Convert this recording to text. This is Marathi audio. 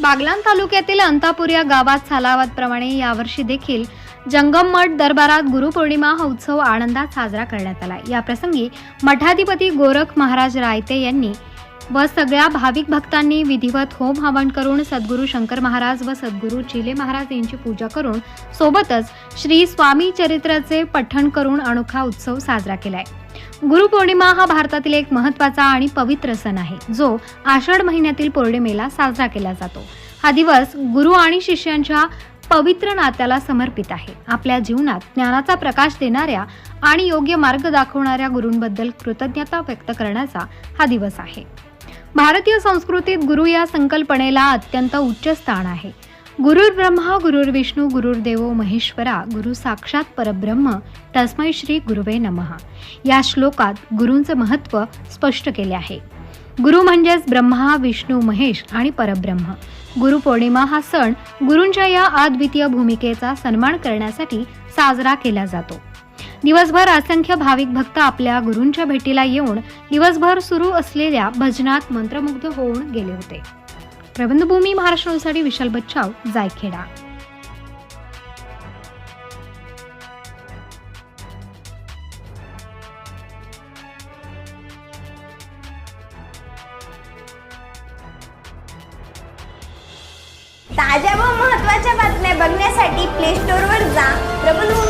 बागलाण तालुक्यातील अंतापूर या गावात सालावादप्रमाणे यावर्षी देखील जंगम मठ दरबारात गुरुपौर्णिमा हा उत्सव आनंदात साजरा करण्यात आला. याप्रसंगी मठाधिपती गोरख महाराज रायते यांनी व सगळ्या भाविक भक्तांनी विधिवत होम हवन करून सद्गुरू शंकर महाराज व सद्गुरू चिले महाराज यांची पूजा करून सोबतच श्री स्वामी चरित्राचे पठण करून अनोखा उत्सव साजरा केलाय. गुरुपौर्णिमा हा भारतातील एक महत्त्वाचा आणि पवित्र सण आहे. जो आषाढ महिन्यातील पौर्णिमेला साजरा केला जातो. हा दिवस गुरु आणि शिष्यांच्या पवित्र नात्याला समर्पित आहे. आपल्या जीवनात ज्ञानाचा प्रकाश देणाऱ्या आणि योग्य मार्ग दाखवणाऱ्या गुरूंबद्दल कृतज्ञता व्यक्त करण्याचा हा दिवस आहे. भारतीय संस्कृतीत गुरु या संकल्पनेला अत्यंत उच्च स्थान आहे. गुरुर् ब्रह्मा गुरुर्विष्णू गुरुर्देवो महेश्वरा गुरु साक्षात परब्रह्म तस्मै श्री गुरुवे नमः. या श्लोकात गुरूंचं महत्त्व स्पष्ट केले आहे. गुरु म्हणजेच ब्रह्मा विष्णू महेश आणि परब्रह्म. गुरुपौर्णिमा हा सण गुरूंच्या या अद्वितीय भूमिकेचा सन्मान करण्यासाठी साजरा केला जातो. दिवसभर असंख्य भाविक भक्त आपल्या गुरूंच्या भेटीला येऊन दिवसभर सुरू असलेल्या भजनात मंत्रमुग्ध होऊन गेले होते. प्रबंधभूमी महाराष्ट्रासाठी विशाल बच्चाव जायखेडा. ताज्या व महत्त्वाच्या बातम्या बघण्यासाठी प्ले स्टोअरवर जा. प्रबलभूमी